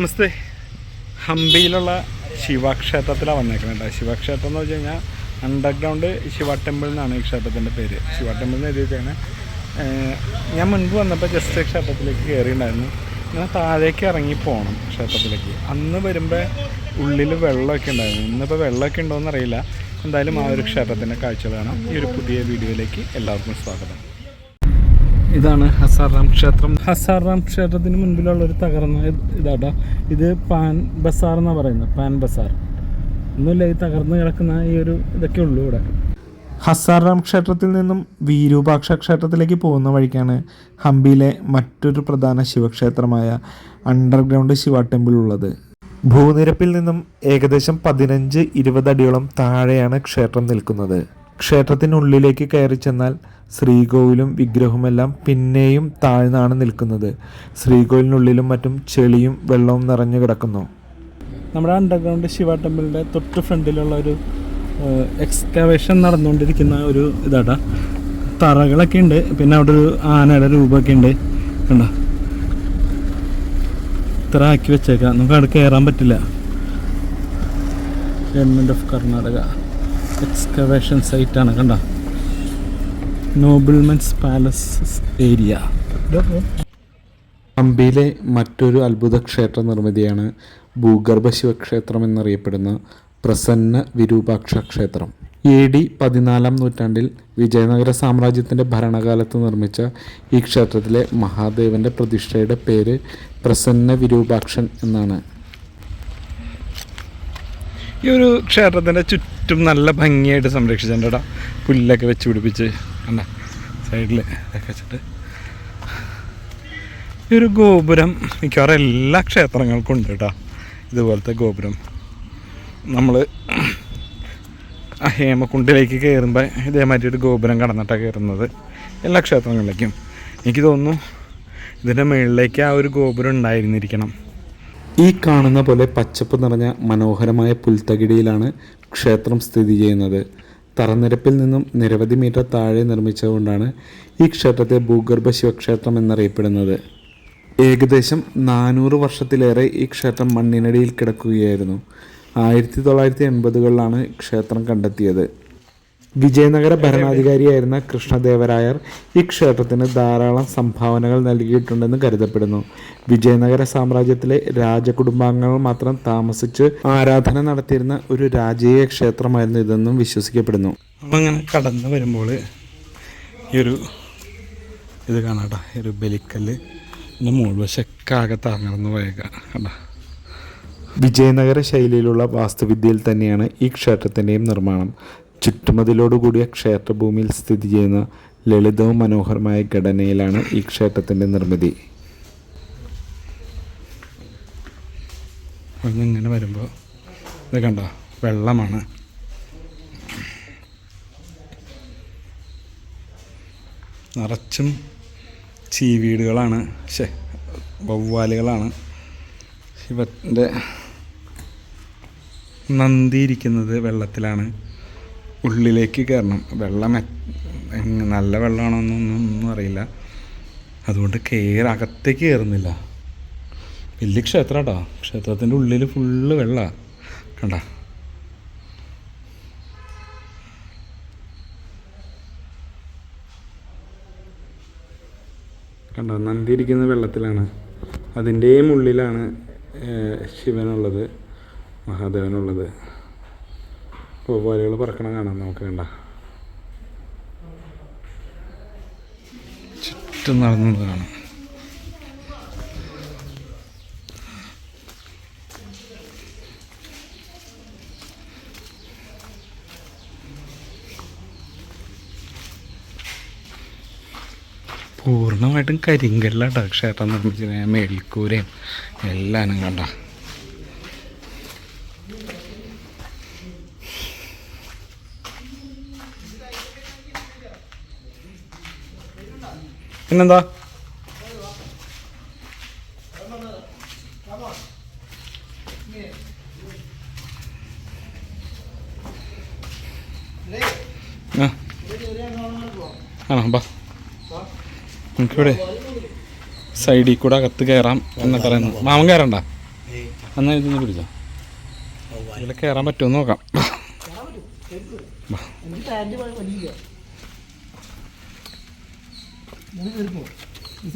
നമസ്തേ ഹംപിയിലുള്ള ശിവക്ഷേത്രത്തിലാണ് വന്നേക്കുന്നത് കേട്ടോ. ശിവക്ഷേത്രം എന്ന് വെച്ച് കഴിഞ്ഞാൽ അണ്ടർഗ്രൗണ്ട് ശിവ ടെമ്പിൾ എന്നാണ് ഈ ക്ഷേത്രത്തിന്റെ പേര്. ശിവ ടെമ്പിൾ എന്ന് എഴുതി വെച്ചാണ് ഞാൻ മുൻപ് വന്നപ്പോൾ ജസ്റ്റ് ക്ഷേത്രത്തിലേക്ക് കയറിയിട്ടുണ്ടായിരുന്നു ഇങ്ങനെ താഴേക്ക് ഇറങ്ങി പോകണം ക്ഷേത്രത്തിലേക്ക്. അന്ന് വരുമ്പോൾ ഉള്ളിൽ വെള്ളമൊക്കെ ഉണ്ടായിരുന്നു. ഇന്നിപ്പോൾ വെള്ളമൊക്കെ ഉണ്ടോയെന്ന് അറിയില്ല എന്തായാലും ആ ഒരു ക്ഷേത്രത്തിന്റെ കാഴ്ചകളാണ് ഈ ഒരു പുതിയ വീഡിയോയിലേക്ക് എല്ലാവർക്കും സ്വാഗതം. ഇതാണ് ഹസാറാം ക്ഷേത്രം. ഹസാറാം ക്ഷേത്രത്തിന് മുൻപിലുള്ള ഒരു തകർന്ന ഇത് ഇതാട്ടോ. ഇത് പാൻ ബസാർ എന്നാണ് പറയുന്നത്. പാൻ ബസാർ. ഒന്നുമില്ല ഈ തകർന്ന് കിടക്കുന്ന ഈ ഒരു ഇതൊക്കെ ഉള്ളൂ ഇവിടെ. ഹസാറാം ക്ഷേത്രത്തിൽ നിന്നും വീരൂപാക്ഷ ക്ഷേത്രത്തിലേക്ക് പോകുന്ന വഴിക്കാണ് ഹംപിയിലെ മറ്റൊരു പ്രധാന ശിവക്ഷേത്രമായ അണ്ടർഗ്രൗണ്ട് ശിവ ടെമ്പിൾ ഉള്ളത്. ഭൂനിരപ്പിൽ നിന്നും ഏകദേശം പതിനഞ്ച് ഇരുപത് അടിയോളം താഴെയാണ് ക്ഷേത്രം നിൽക്കുന്നത്. ക്ഷേത്രത്തിനുള്ളിലേക്ക് കയറി ചെന്നാൽ ശ്രീകോവിലും വിഗ്രഹവുമെല്ലാം പിന്നെയും താഴ്ന്നാണ് നിൽക്കുന്നത്. ശ്രീകോവിലിനുള്ളിലും മറ്റും ചെളിയും വെള്ളവും നിറഞ്ഞു കിടക്കുന്നു. നമ്മുടെ അണ്ടർഗ്രൗണ്ട് ശിവ ടെമ്പിളിന്റെ തൊട്ട് ഫ്രണ്ടിലുള്ള ഒരു എക്സ്കവേഷൻ നടന്നുകൊണ്ടിരിക്കുന്ന ഒരു ഇതാട്ടാ. തറകളൊക്കെ ഉണ്ട്. പിന്നെ അവിടെ ഒരു ആനയുടെ രൂപമൊക്കെ ഉണ്ട്. കണ്ടോ? ഇത്ര ആക്കി വെച്ചേക്കാം. നമുക്ക് അവിടെ കയറാൻ പറ്റില്ല. ഗവൺമെന്റ് ഓഫ് കർണാടക എക്സ്കവേഷൻ സൈറ്റാണ് കണ്ട? നോബിൾമെൻസ് പാലസ് ഏരിയ ഹംപിയിലെ മറ്റൊരു അത്ഭുത ക്ഷേത്ര നിർമ്മിതിയാണ് ഭൂഗർഭ ശിവക്ഷേത്രം എന്നറിയപ്പെടുന്ന പ്രസന്ന വിരൂപാക്ഷ ക്ഷേത്രം. എ ഡി പതിനാലാം നൂറ്റാണ്ടിൽ വിജയനഗര സാമ്രാജ്യത്തിന്റെ ഭരണകാലത്ത് നിർമ്മിച്ച ഈ ക്ഷേത്രത്തിലെ മഹാദേവന്റെ പ്രതിഷ്ഠയുടെ പേര് പ്രസന്ന വിരൂപാക്ഷൻ എന്നാണ്. ഈ ഒരു ക്ഷേത്രത്തിന്റെ ചുറ്റും നല്ല ഭംഗിയായിട്ട് സംരക്ഷിച്ചിട്ടുണ്ട് കേട്ടോ. പുല്ലൊക്കെ വെച്ച് പിടിപ്പിച്ച് കണ്ട? സൈഡിൽ ഇതൊക്കെ വെച്ചിട്ട്. ഈ ഒരു ഗോപുരം മിക്കവാറും എല്ലാ ക്ഷേത്രങ്ങൾക്കും ഉണ്ട് കേട്ടോ. ഇതുപോലത്തെ ഗോപുരം. നമ്മൾ ഹേമക്കുണ്ടിലേക്ക് കയറുമ്പോൾ ഇതേമാതിരി ഒരു ഗോപുരം കടന്നിട്ടാണ് കയറുന്നത് എല്ലാ ക്ഷേത്രങ്ങളിലേക്കും. എനിക്ക് തോന്നുന്നു ഇതിന്റെ മുകളിലേക്ക് ആ ഒരു ഗോപുരം ഉണ്ടായിരുന്നിരിക്കണം. ഈ കാണുന്ന പോലെ പച്ചപ്പ് നിറഞ്ഞ മനോഹരമായ പുൽത്തകിടിയിലാണ് ക്ഷേത്രം സ്ഥിതി ചെയ്യുന്നത്. തറനിരപ്പിൽ നിന്നും നിരവധി മീറ്റർ താഴെ നിർമ്മിച്ചതുകൊണ്ടാണ് ഈ ക്ഷേത്രത്തെ ഭൂഗർഭ ശിവക്ഷേത്രം എന്നറിയപ്പെടുന്നത്. ഏകദേശം നാനൂറ് വർഷത്തിലേറെ ഈ ക്ഷേത്രം മണ്ണിനടിയിൽ കിടക്കുകയായിരുന്നു. ആയിരത്തി തൊള്ളായിരത്തി എൺപതുകളിലാണ് ക്ഷേത്രം കണ്ടെത്തിയത്. വിജയനഗര ഭരണാധികാരിയായിരുന്ന കൃഷ്ണദേവരായർ ഈ ക്ഷേത്രത്തിന് ധാരാളം സംഭാവനകൾ നൽകിയിട്ടുണ്ടെന്ന് കരുതപ്പെടുന്നു. വിജയനഗര സാമ്രാജ്യത്തിലെ രാജകുടുംബാംഗങ്ങൾ മാത്രം താമസിച്ച് ആരാധന നടത്തിയിരുന്ന ഒരു രാജകീയ ക്ഷേത്രമായിരുന്നു ഇതെന്നും വിശ്വസിക്കപ്പെടുന്നു. അങ്ങനെ കടന്നു വരുമ്പോൾ ഈ ഒരു ഇത് കാണാട്ടാ ഈ ഒരു ബലിക്കല്ല് എന്റെ മുഴുവശൊക്കെ ആകെ തകർന്നു പോയേക്കാം കണ്ടാ വിജയനഗര ശൈലിയിലുള്ള വാസ്തുവിദ്യയിൽ തന്നെയാണ് ഈ ക്ഷേത്രത്തിന്റെയും നിർമ്മാണം. ചുറ്റുമതിലോടുകൂടിയ ക്ഷേത്രഭൂമിയിൽ സ്ഥിതി ചെയ്യുന്ന ലളിതവും മനോഹരമായ ഘടനയിലാണ് ഈ ക്ഷേത്രത്തിന്റെ നിർമ്മിതി. ഇങ്ങനെ വരുമ്പോൾ ഇത് കണ്ടോ? വെള്ളമാണ്. നിറച്ചും ചീവീടുകളാണ്. ശേ വവ്വാലുകളാണ്. ശിവന്റെ നന്ദിയിരിക്കുന്നത് വെള്ളത്തിലാണ്. ഉള്ളിലേക്ക് കയറണം. വെള്ളം നല്ല വെള്ളമാണോന്നൊന്നും ഒന്നും അറിയില്ല. അതുകൊണ്ട് കയറി അകത്തേക്ക് കയറുന്നില്ല. വലിയ ക്ഷേത്രം കേട്ടോ ക്ഷേത്രത്തിന്റെ ഉള്ളിൽ ഫുള്ള് വെള്ളമാണ് കണ്ട. കണ്ട നന്ദി ഇരിക്കുന്ന വെള്ളത്തിലാണ്. അതിന്റെയും ഉള്ളിലാണ് ശിവനുള്ളത് മഹാദേവനുള്ളത്. വവ്വാലുകൾ പറക്കണം കാണാം നമുക്ക് കണ്ട. ചുറ്റും നടന്നത് കാണാം. പൂർണമായിട്ടും കരിങ്കല്ലാട്ടോ. ക്ഷേത്രം നിർമ്മിച്ചത് മേൽക്കൂരയും എല്ലാം കണ്ട. പിന്നെന്താ? ആണോ? ബാ. നമുക്കിവിടെ സൈഡിൽ കൂടെ അകത്ത് കയറാം എന്ന് പറയുന്നു. മാമൻ കയറണ്ട? എന്നാൽ ഇതൊന്ന് പിടിച്ചോ. ഇതിൽ കയറാൻ പറ്റുമോ നോക്കാം എനിക്ക് പാന്റ് വലിയ മൂന്ന് കയറിപ്പോ ഈ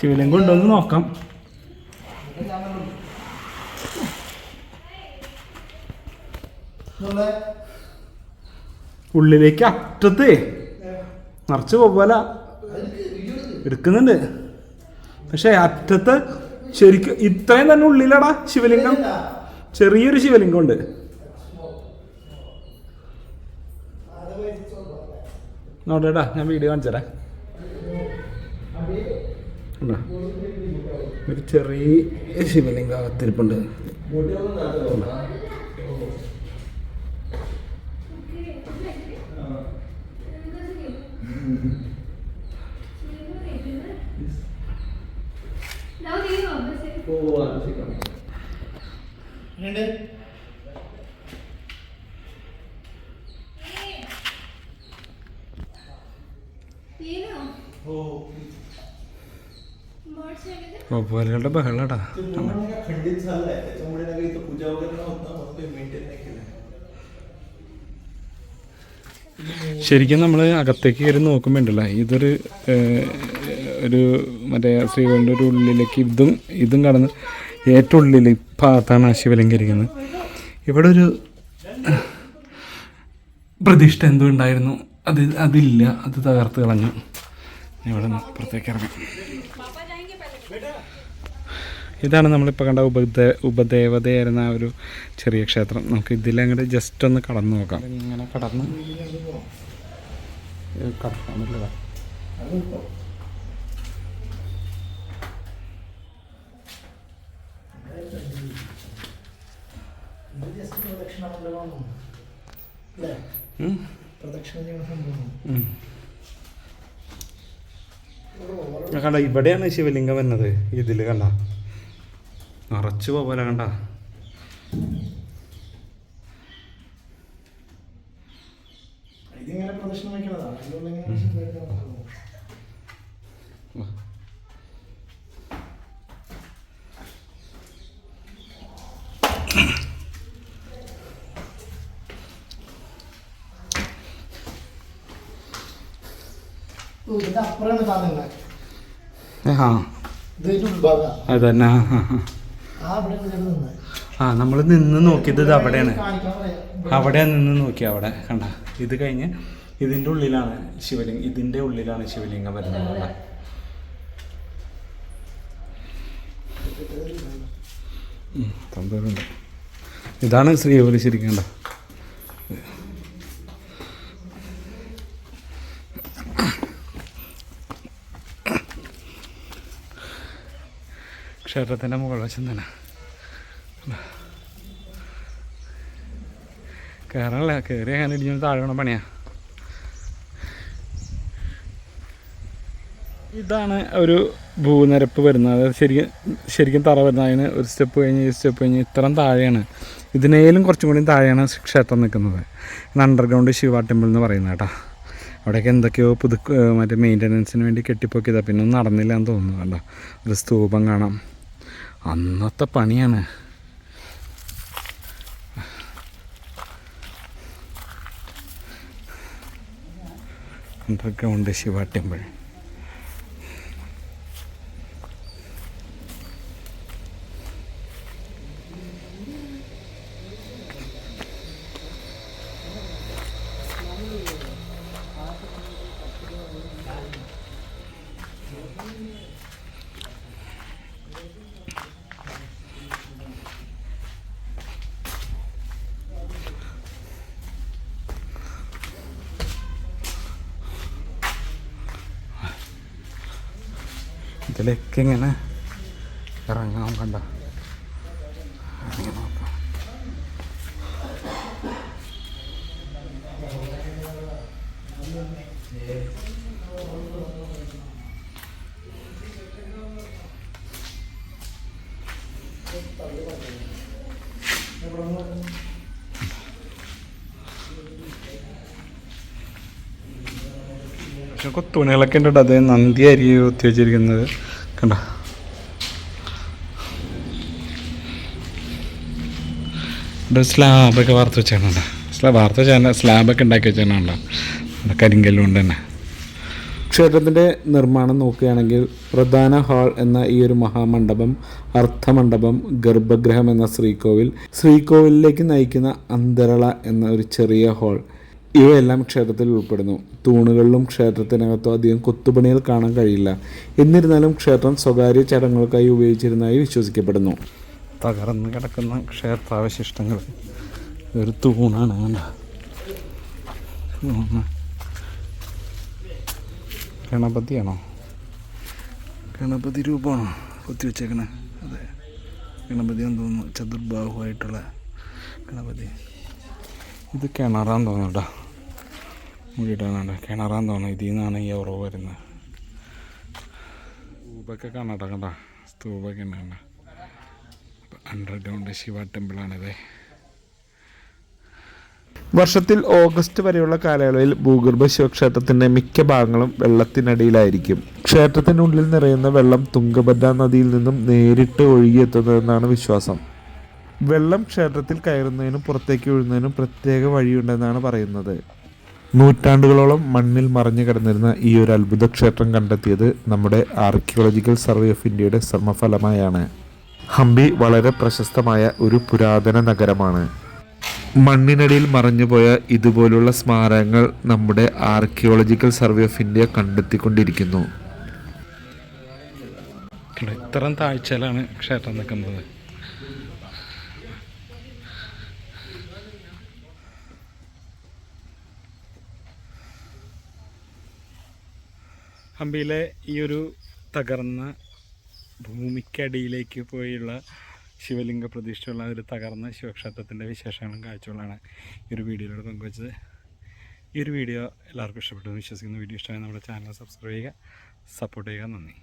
ശിവലിംഗം ഉണ്ടോന്ന് നോക്കാം. ഉള്ളിലേക്ക് അറ്റത്ത് നിറച്ച് പോവല. എടുക്കുന്നുണ്ട്. പക്ഷേ അറ്റത്ത് ശരിക്കും ഇത്രയും തന്നെ ഉള്ളിലടാ ശിവലിംഗം. ചെറിയൊരു ശിവലിംഗം ഉണ്ട് നോട്ടേടാ ഞാൻ വീഡിയോ കാണിച്ചരാ ഒരു ചെറിയ ശിവലിംഗം അകത്തിരിപ്പുണ്ട്. എങ്ങനെയുണ്ട് പോലുകളുടെ ബഹളടാ खंडित झालंय त्याच्यामुळे ना काही इथं पूजा वगैरे नव्हतं म्हणून ते मेंटेन नाही केलं ശരിക്കും നമ്മൾ അകത്തേക്ക് കയറി നോക്കുമ്പോൾ ഉണ്ടല്ലോ ഇതൊരു ഏഹ്, ഒരു മറ്റേ ശ്രീകോവിലിന്റെ ഒരു ഉള്ളിലേക്ക് ഇതും ഇതും കടന്ന് ഏറ്റവും ഉള്ളിൽ ഭാഗത്താണ് ആ ശിവലിംഗം ഇവിടെ ഒരു പ്രതിഷ്ഠ എന്തോ ഉണ്ടായിരുന്നു അത് അതില്ല. അത് തകർത്ത് കളഞ്ഞു. ഇവിടെ നിന്ന് പുറത്തേക്ക് ഇറങ്ങി. ഇതാണ് നമ്മളിപ്പോൾ കണ്ട ഉപദേ ഉപദേവതയായിരുന്ന ആ ഒരു ചെറിയ ക്ഷേത്രം. നമുക്ക് ഇതിലങ്ങോട്ട് ജസ്റ്റ് ഒന്ന് കടന്നു നോക്കാം. ഇങ്ങനെ കടന്ന്. കടക്കാൻ പറ്റില്ല ഇത് ജസ്റ്റ് പ്രദക്ഷിണ മണ്ഡലമാണ് അല്ലേ ഉം. പ്രദക്ഷിണ ചെയ്യുന്ന സംഭവം ഉം. ആ കണ്ട ഇവിടെയാണ് ശിവലിംഗം വരുന്നത്. ഇതിൽ കണ്ട? നിറച്ചു പോലെ കണ്ട? ഇതിന്റെ അപ്പുറമാണ് സാധനങ്ങൾ ആ. ഇത് ഇതിന്റെ ഉൾഭാഗം. അത് തന്നെ ആ ആ, ആ. ആ ഇവിടെ നിന്ന്. ആ നമ്മൾ നിന്ന് നോക്കിയത് ഇത് അവിടെയാണ്. അവിടെയാണ് നിന്ന് നോക്കി അവിടെ. കണ്ട. ഇത് കഴിഞ്ഞ് ഇതിന്റെ ഉള്ളിലാണ് ശിവലിംഗം. ഇതിന്റെ ഉള്ളിലാണ് ശിവലിംഗം വരുന്നത് കണ്ട. ഇതാണ് ശ്രീ ശരിക്കും കണ്ട. ക്ഷേത്രത്തിന്റെ മുകൾ വശം തന്നെ. കയറാനല്ല കയറി അങ്ങനെ ഇടിഞ്ഞു താഴെ വേണം പണിയാ. ഇതാണ് ഒരു ഭൂനിരപ്പ് വരുന്നത്. അതായത് ശരിക്കും ശരിക്കും തറ വരുന്നത്. അതിന് ഒരു സ്റ്റെപ്പ് കഴിഞ്ഞ് ഈ സ്റ്റെപ്പ് കഴിഞ്ഞ് ഇത്രയും താഴെയാണ്. ഇതിനേലും കുറച്ചും കൂടി താഴെയാണ് ക്ഷേത്രം നിൽക്കുന്നത്. അണ്ടർഗ്രൗണ്ട് ശിവ ടെമ്പിൾ എന്ന് പറയുന്നത് കേട്ടോ. അവിടെയൊക്കെ എന്തൊക്കെയോ പുതു മറ്റേ മെയിന്റനൻസിന് വേണ്ടി കെട്ടിപ്പൊക്കിയതാണ് പിന്നെ ഒന്നും നടന്നില്ല എന്ന് തോന്നുന്നു കണ്ടോ? ഒരു സ്തൂപം കാണാം. അന്നത്തെ പണിയാണ്. Underground Shiva temple? ഇതിലേക്ക് ഇങ്ങനെ ഇറങ്ങാൻ കണ്ട. ഇറങ്ങി നോക്കാം. പക്ഷെ തുണികളൊക്കെ ഉണ്ട് അത് നന്ദിയായിരിക്കും ഒത്തി കണ്ട? സ്ലാബൊക്കെ വാർത്ത് വെച്ചാണോ സ്ലാബ് വാർത്ത് വെച്ചാൽ സ്ലാബൊക്കെ ഉണ്ടാക്കി വെച്ചാണോ കരിങ്കല്ലും കൊണ്ട് തന്നെ. ക്ഷേത്രത്തിന്റെ നിർമ്മാണം നോക്കുകയാണെങ്കിൽ പ്രധാന ഹാൾ എന്ന ഈ ഒരു മഹാമണ്ഡപം അർത്ഥമണ്ഡപം ഗർഭഗൃഹം എന്ന ശ്രീകോവിൽ ശ്രീകോവിലിലേക്ക് നയിക്കുന്ന അന്തരള എന്ന ഒരു ചെറിയ ഹാൾ. ഇവയെല്ലാം ക്ഷേത്രത്തിൽ ഉൾപ്പെടുന്നു. തൂണുകളിലും ക്ഷേത്രത്തിനകത്തോ അധികം കൊത്തുപണികൾ കാണാൻ കഴിയില്ല. എന്നിരുന്നാലും ക്ഷേത്രം സ്വകാര്യ ചടങ്ങുകൾക്കായി ഉപയോഗിച്ചിരുന്നതായി വിശ്വസിക്കപ്പെടുന്നു. തകർന്നു കിടക്കുന്ന ക്ഷേത്രാവശിഷ്ടങ്ങൾ. ഒരു തൂണാണ് ഗണപതിയാണോ? ഗണപതി രൂപമാണോ കൊത്തി വെച്ചേക്കണേ? അതെ. ഗണപതി എന്ന് തോന്നുന്നു. ചതുർബാഹുവായിട്ടുള്ള ഗണപതി. ഇത് കിണറാന്ന് തോന്നുന്നു കേട്ടോ. മുടിയിടാനാണ്. കിണറാന്ന് തോന്നുന്നു ഇതിൽ നിന്നാണ് ഈ ഉറവ് വരുന്നത്. സ്തൂപൊക്കെ കാണാട്ടോ കണ്ടാ? സ്തൂപൊക്കെ ഉണ്ട് കണ്ട? അണ്ടർഗ്രൗണ്ട് ശിവ ടെമ്പിളാണിത്. വർഷത്തിൽ ഓഗസ്റ്റ് വരെയുള്ള കാലയളവിൽ ഭൂഗർഭ ശിവക്ഷേത്രത്തിന്റെ മിക്ക ഭാഗങ്ങളും വെള്ളത്തിനടിയിലായിരിക്കും. ക്ഷേത്രത്തിനുള്ളിൽ നിറയുന്ന വെള്ളം തുംഗഭദ്ര നദിയിൽ നിന്നും നേരിട്ട് ഒഴുകിയെത്തുന്നതെന്നാണ് വിശ്വാസം. വെള്ളം ക്ഷേത്രത്തിൽ കയറുന്നതിനും പുറത്തേക്ക് വീഴുന്നതിനും പ്രത്യേക വഴിയുണ്ടെന്നാണ് പറയുന്നത്. നൂറ്റാണ്ടുകളോളം മണ്ണിൽ മറഞ്ഞു കിടന്നിരുന്ന ഈ ഒരു അത്ഭുത ക്ഷേത്രം കണ്ടെത്തിയത് നമ്മുടെ ആർക്കിയോളജിക്കൽ സർവേ ഓഫ് ഇന്ത്യയുടെ ശ്രമഫലമായാണ്. ഹംപി വളരെ പ്രശസ്തമായ ഒരു പുരാതന നഗരമാണ്. മണ്ണിനടിയിൽ മറഞ്ഞുപോയ ഇതുപോലുള്ള സ്മാരകങ്ങൾ നമ്മുടെ ആർക്കിയോളജിക്കൽ സർവേ ഓഫ് ഇന്ത്യ കണ്ടെത്തിക്കൊണ്ടിരിക്കുന്നു. ഇത്തരം താഴ്ചയിലാണ് ക്ഷേത്രം നിൽക്കുന്നത്. ഹംപിയിലെ ഈ ഒരു തകർന്ന ഭൂമിക്കടിയിലേക്ക് പോയുള്ള ശിവലിംഗ പ്രതിഷ്ഠയുള്ള ഒരു തകർന്ന ശിവക്ഷേത്രത്തിന്റെ വിശേഷങ്ങളും കാഴ്ചകളാണ് ഈ ഒരു വീഡിയോയിലൂടെ പങ്കുവച്ചത് ഈ ഒരു വീഡിയോ എല്ലാവർക്കും ഇഷ്ടപ്പെട്ടു വിശ്വസിക്കുന്നു. വീഡിയോ ഇഷ്ടമായി നമ്മുടെ ചാനൽ സബ്സ്ക്രൈബ് ചെയ്യുക സപ്പോർട്ട് ചെയ്യുക. നന്ദി.